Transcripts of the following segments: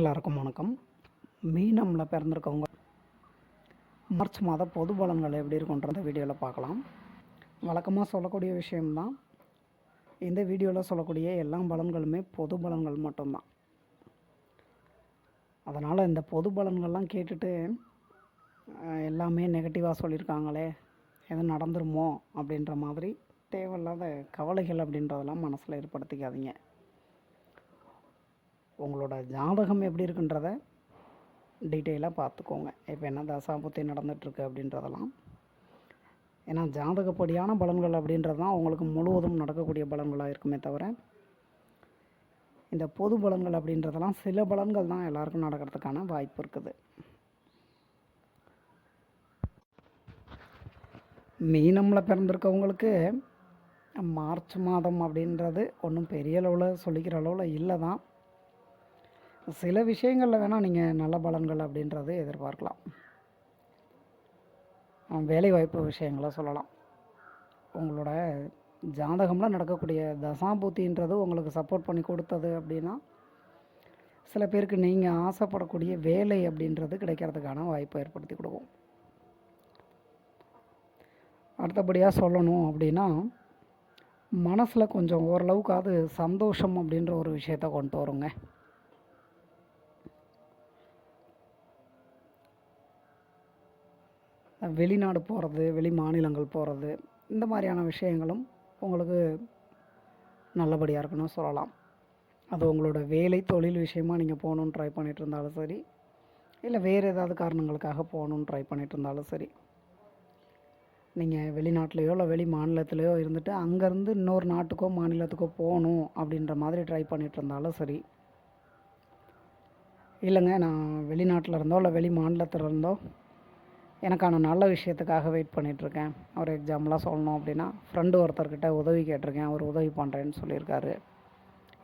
எல்லாருக்கும் வணக்கம். மீனமில் பிறந்திருக்கவங்க மார்ச் மாத பொது பலன்கள் எப்படி இருக்குன்றத வீடியோவில் பார்க்கலாம். வழக்கமாக சொல்லக்கூடிய விஷயம்தான். இந்த வீடியோவில் சொல்லக்கூடிய எல்லா பலன்களுமே பொது பலன்கள் மட்டும்தான். அதனால் இந்த பொது பலன்கள்லாம் கேட்டுட்டு எல்லாமே நெகட்டிவாக சொல்லியிருக்காங்களே எதுவும் நடந்துருமோ அப்படின்ற மாதிரி தேவையில்லாத கவலைகள் அப்படின்றதெல்லாம் மனசில் ஏற்படுத்திக்காதீங்க. உங்களோட ஜாதகம் எப்படி இருக்குன்றத டீட்டெயிலாக பார்த்துக்கோங்க. இப்போ என்ன தசாபுத்தி நடந்துகிட்ருக்கு அப்படின்றதெல்லாம். ஏன்னா ஜாதகப்படியான பலன்கள் அப்படின்றது தான் உங்களுக்கு முழுவதும் நடக்கக்கூடிய பலன்களாக இருக்குமே தவிர இந்த பொது பலன்கள் அப்படின்றதெல்லாம் சில பலன்கள் தான் எல்லாருக்கும் நடக்கிறதுக்கான வாய்ப்பு இருக்குது. மீனமில் பிறந்திருக்கவங்களுக்கு மார்ச் மாதம் அப்படின்றது ஒன்றும் பெரிய அளவில் சொல்லிக்கிற அளவில் இல்லை தான் சில விஷயங்களில் வேணால் நீங்கள் நல்ல பலன்கள் அப்படின்றது எதிர்பார்க்கலாம். வேலைவாய்ப்பு விஷயங்களை சொல்லலாம். உங்களோட ஜாதகம்லாம் நடக்கக்கூடிய தசாபூத்தின்றது உங்களுக்கு சப்போர்ட் பண்ணி கொடுத்தது அப்படின்னா சில பேருக்கு நீங்கள் ஆசைப்படக்கூடிய வேலை அப்படின்றது கிடைக்கிறதுக்கான வாய்ப்பை ஏற்படுத்தி கொடுக்கும். அடுத்தபடியாக சொல்லணும் அப்படின்னா மனசில் கொஞ்சம் ஓரளவுக்காவது சந்தோஷம் அப்படின்ற ஒரு விஷயத்த கொண்டு வருங்க. வெளிநாடு போகிறது வெளி மாநிலங்கள் போகிறது இந்த மாதிரியான விஷயங்களும் உங்களுக்கு நல்லபடியாக இருக்குன்னு சொல்லலாம். அது உங்களோட வேலை தொழில் விஷயமாக நீங்கள் போகணுன்னு ட்ரை பண்ணிகிட்டு இருந்தாலும் சரி இல்லை வேறு ஏதாவது காரணங்களுக்காக போகணுன்னு ட்ரை பண்ணிகிட்டு இருந்தாலும் சரி நீங்கள் வெளிநாட்டிலையோ இல்லை வெளி மாநிலத்திலையோ இருந்துட்டு அங்கேருந்து இன்னொரு நாட்டுக்கோ மாநிலத்துக்கோ போகணும் அப்படின்ற மாதிரி ட்ரை பண்ணிகிட்டு இருந்தாலும் சரி இல்லைங்க நான் வெளிநாட்டில் இருந்தோ இல்லை வெளி மாநிலத்தில் இருந்தோ எனக்கான நல்ல விஷயத்துக்காக வெயிட் பண்ணிகிட்ருக்கேன் ஒரு எக்ஸாம்பிளாக சொல்லணும் அப்படின்னா ஃப்ரெண்டு ஒருத்தர்கிட்ட உதவி கேட்டிருக்கேன். அவர் உதவி பண்ணுறேன்னு சொல்லியிருக்காரு.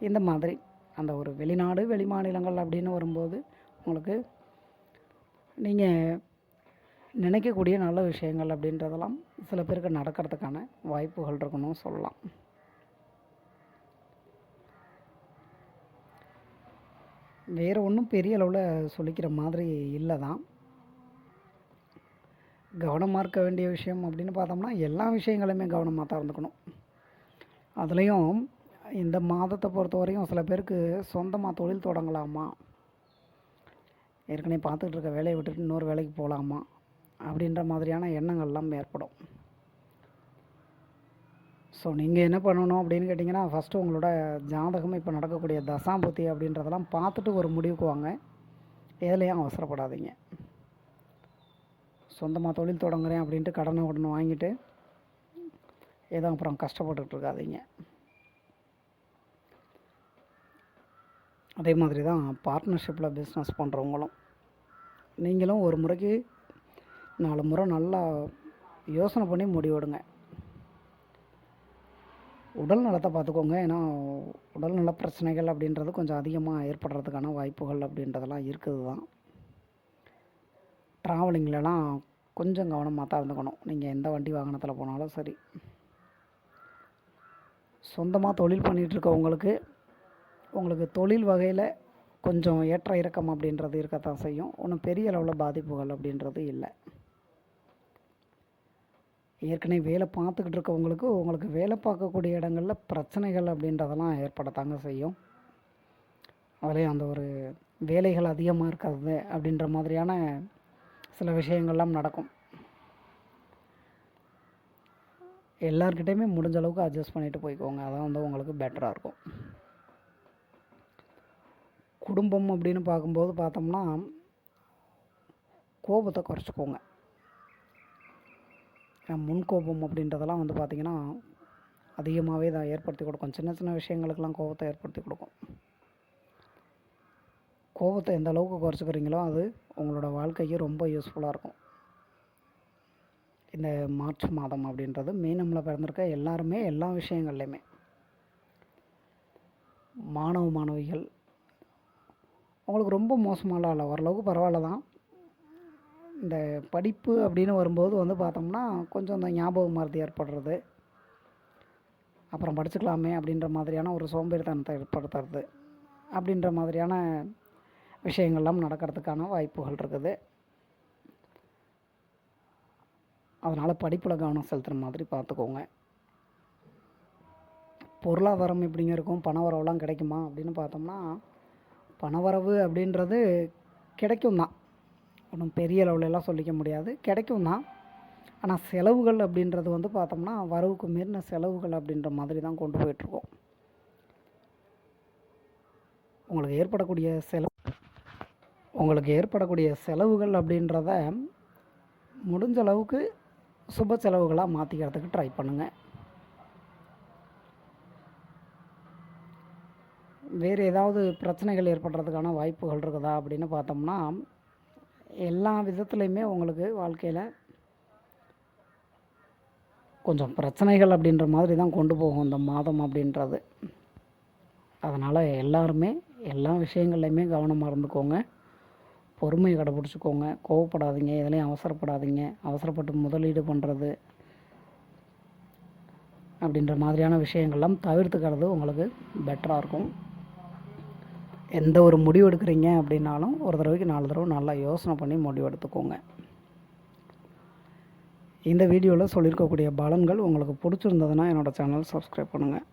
இந்த மாதிரி அந்த ஒரு வெளிநாடு வெளி மாநிலங்கள் அப்படின்னு வரும்போது உங்களுக்கு நீங்கள் நினைக்கக்கூடிய நல்ல விஷயங்கள் அப்படின்றதெல்லாம் சில பேருக்கு நடக்கிறதுக்கான வாய்ப்புகள் இருக்குன்னு சொல்லலாம். வேறு ஒன்றும் பெரிய அளவில் சொல்லிக்கிற மாதிரி இல்லை தான் கவனமாக இருக்க வேண்டிய விஷயம் அப்படின்னு பார்த்தோம்னா எல்லா விஷயங்களுமே கவனமாக தான் இருந்துக்கணும். அதுலேயும் இந்த மாதத்தை பொறுத்த வரையும் சில பேருக்கு சொந்தமாக தொழில் தொடங்கலாமா? ஏற்கனவே பார்த்துக்கிட்டு இருக்க வேலையை விட்டுட்டு இன்னொரு வேலைக்கு போகலாமா அப்படின்ற மாதிரியான எண்ணங்கள்லாம் ஏற்படும். ஸோ நீங்கள் என்ன பண்ணணும் அப்படின்னு கேட்டிங்கன்னா ஃபஸ்ட்டு உங்களோட ஜாதகம் இப்போ நடக்கக்கூடிய தசாம்பத்தி அப்படின்றதெல்லாம் பார்த்துட்டு ஒரு முடிவுக்கு வாங்க. எதுலேயும் அவசரப்படாதீங்க. சொந்தமாக தொழில் தொடங்குறேன் அப்படின்ட்டு கடனை உடனே வாங்கிட்டு ஏதோ அப்புறம் கஷ்டப்பட்டுகிட்ருக்காதீங்க அதே மாதிரி தான் பார்ட்னர்ஷிப்பில் பிஸ்னஸ் பண்ணுறவங்களும் நீங்களும் ஒரு முறைக்கு நாலு முறை நல்லா யோசனை பண்ணி முடிவெடுங்க. உடல் நலத்தை பார்த்துக்கோங்க. ஏன்னா உடல் நல பிரச்சனைகள் அப்படின்றது கொஞ்சம் அதிகமாக ஏற்படுறதுக்கான வாய்ப்புகள் அப்படின்றதெல்லாம் இருக்குது தான் ட்ராவலிங்லலாம் கொஞ்சம் கவனமாக தான் இருந்துக்கணும். நீங்கள் எந்த வண்டி வாகனத்தில் போனாலும் சரி. சொந்தமாக தொழில் பண்ணிகிட்ருக்கவங்களுக்கு உங்களுக்கு தொழில் வகையில் கொஞ்சம் ஏற்ற இறக்கம் அப்படின்றது இருக்கத்தான் செய்யும். ஒன்றும் பெரிய அளவில் பாதிப்புகள் அப்படின்றது இல்லை. ஏற்கனவே வேலை பார்த்துக்கிட்டு இருக்கவங்களுக்கு உங்களுக்கு வேலை பார்க்கக்கூடிய இடங்களில் பிரச்சனைகள் அப்படின்றதெல்லாம் ஏற்படத்தாங்க செய்யும். அதுலேயும் அந்த ஒரு வேலைகள் அதிகமாக இருக்கிறது அப்படின்ற மாதிரியான சில விஷயங்கள்லாம் நடக்கும். எல்லார்கிட்டேயுமே முடிஞ்ச அளவுக்கு அட்ஜஸ்ட் பண்ணிட்டு போய்க்கோங்க. அதான் வந்து உங்களுக்கு பெட்டராக இருக்கும். குடும்பம் அப்படின்னு பார்க்கும்போது பார்த்தோம்னா கோபத்தை குறைச்சிக்கோங்க. ஏன்னா முன்கோபம் அப்படின்றதெல்லாம் வந்து பார்த்திங்கன்னா அதிகமாகவே தான் ஏற்படுத்தி கொடுக்கும். சின்ன சின்ன விஷயங்களுக்கெல்லாம் கோபத்தை ஏற்படுத்தி கொடுக்கும். கோபத்தை எந்த அளவுக்கு குறைச்சிக்கிறீங்களோ அது உங்களோட வாழ்க்கைக்கு ரொம்ப யூஸ்ஃபுல்லாக இருக்கும். இந்த மார்ச் மாதம் அப்படின்றது மீனமில் பிறந்திருக்க எல்லாருமே எல்லா விஷயங்கள்லையுமே. மாணவ மாணவிகள். உங்களுக்கு ரொம்ப மோசமாலாம் இல்லை. ஓரளவுக்கு பரவாயில்ல தான். இந்த படிப்பு அப்படின்னு வரும்போது வந்து பார்த்தோம்னா கொஞ்சம் இந்த ஞாபக மறதி ஏற்படுறது. அப்புறம் படிச்சுக்கலாமே அப்படின்ற மாதிரியான ஒரு சோம்பேறித்தனத்தை ஏற்படுத்துறது. அப்படின்ற மாதிரியான விஷயங்கள்லாம் நடக்கிறதுக்கான வாய்ப்புகள் இருக்குது. அதனால் படிப்பில் கவனம் செலுத்துகிற மாதிரி பார்த்துக்கோங்க. பொருளாதாரம் எப்படிங்க இருக்கும்? பணவரவுலாம் கிடைக்குமா? அப்படின்னு பார்த்தோம்னா பணவரவு அப்படின்றது கிடைக்கும் தான். ஒன்றும் பெரிய லெவலெல்லாம் சொல்லிக்க முடியாது. கிடைக்கும் தான். ஆனால் செலவுகள் அப்படின்றது வந்து பார்த்தோம்னா வரவுக்கு மீறின செலவுகள் அப்படின்ற மாதிரி தான் கொண்டு போயிட்டுருக்கோம் உங்களுக்கு ஏற்படக்கூடிய செலவு உங்களுக்கு ஏற்படக்கூடிய செலவுகள் அப்படின்றத முடிஞ்ச அளவுக்கு சுப செலவுகளாக மாற்றிக்கிறதுக்கு ட்ரை பண்ணுங்கள் வேறு ஏதாவது பிரச்சனைகள் ஏற்படுறதுக்கான வாய்ப்புகள் இருக்குதா அப்படின்னு பார்த்தோம்னா எல்லா விதத்துலையுமே உங்களுக்கு வாழ்க்கையில் கொஞ்சம் பிரச்சனைகள் அப்படின்ற மாதிரி தான் கொண்டு போகும் இந்த மாதம் அப்படின்றது. அதனால் எல்லாருமே எல்லா விஷயங்கள்லையுமே கவனமாக இருந்துக்கோங்க. பொறுமையை கடைப்பிடிச்சிக்கோங்க. கோவப்படாதீங்க. எதுலேயும் அவசரப்படாதீங்க. அவசரப்பட்டு முதலீடு பண்ணுறது அப்படின்ற மாதிரியான விஷயங்கள்லாம் தவிர்த்துக்கிறது உங்களுக்கு பெட்டராக இருக்கும். எந்த ஒரு முடிவு எடுக்கிறீங்க அப்படின்னாலும் ஒரு தடவைக்கு நாலு தடவை நல்லா யோசனை பண்ணி முடிவு எடுத்துக்கோங்க. இந்த வீடியோவில் சொல்லியிருக்கக்கூடிய பலன்கள் உங்களுக்கு பிடிச்சிருந்ததுன்னா என்னோடய சேனல் சப்ஸ்கிரைப் பண்ணுங்கள்